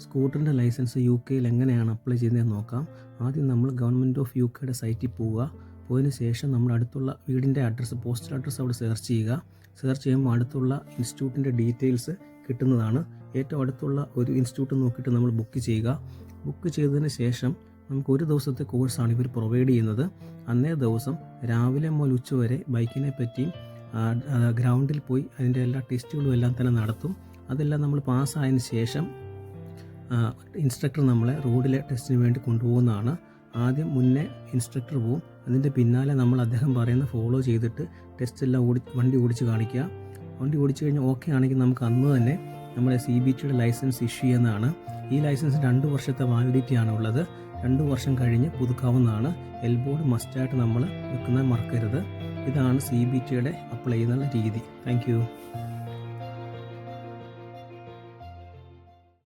സ്കൂട്ടറിന്റെ licence U കെയിൽ എങ്ങനെയാണ് apply ചെയ്യുന്നതെന്ന് നോക്കാം. ആദ്യം നമ്മൾ ഗവൺമെന്റ് ഓഫ് യു കെയുടെ സൈറ്റിൽ പോവുക. പോയതിന് ശേഷം നമ്മൾ അടുത്തുള്ള വീടിന്റെ അഡ്രസ്സ് പോസ്റ്റൽ അഡ്രസ്സ് അവിടെ സെർച്ച് ചെയ്യുക. സെർച്ച് ചെയ്യുമ്പോൾ അടുത്തുള്ള ഇൻസ്റ്റിറ്റ്യൂട്ടിന്റെ ഡീറ്റെയിൽസ് കിട്ടുന്നതാണ്. ഏറ്റവും അടുത്തുള്ള ഒരു ഇൻസ്റ്റിറ്റ്യൂട്ട് നോക്കിയിട്ട് നമ്മൾ ബുക്ക് ചെയ്യുക. ബുക്ക് ചെയ്തതിന് ശേഷം നമുക്ക് ഒരു ദിവസത്തെ കോഴ്സാണ് ഇവർ പ്രൊവൈഡ് ചെയ്യുന്നത്. അന്നേ ദിവസം രാവിലെ മുതൽ ഉച്ച വരെ ബൈക്കിനെ പറ്റിയും ഗ്രൗണ്ടിൽ പോയി അതിന്റെ എല്ലാ ടെസ്റ്റുകളും എല്ലാം തന്നെ നടത്തും. അതെല്ലാം നമ്മൾ പാസ്സായതിന് ശേഷം ഇൻസ്ട്രക്ടർ നമ്മളെ റോഡിലെ ടെസ്റ്റിന് വേണ്ടി കൊണ്ടുപോകുന്നതാണ്. ആദ്യം മുന്നേ ഇൻസ്ട്രക്ടർ പോവും. അതിന്റെ പിന്നാലെ നമ്മൾ അദ്ദേഹം പറയുന്ന ഫോളോ ചെയ്തിട്ട് ടെസ്റ്റ് എല്ലാം ഓടി വണ്ടി ഓടിച്ച് കാണിക്കുക. വണ്ടി ഓടിച്ചു കഴിഞ്ഞാൽ ഓക്കെ ആണെങ്കിൽ നമുക്ക് അന്ന് തന്നെ നമ്മുടെ സി ബി ടിയുടെ ലൈസൻസ് ഇഷ്യൂ ചെയ്യുന്നതാണ്. ഈ ലൈസൻസ് രണ്ട് വർഷത്തെ വാലിഡിറ്റി ആണ് ഉള്ളത്. രണ്ട് വർഷം കഴിഞ്ഞ് പുതുക്കാവുന്നതാണ്. എൽബോർഡ് മസ്റ്റായിട്ട് നമ്മൾ വെക്കുന്നത് മറക്കരുത്. ഇതാണ് സി ബി ടിയുടെ അപ്ലൈ ചെയ്യുന്ന രീതി. താങ്ക്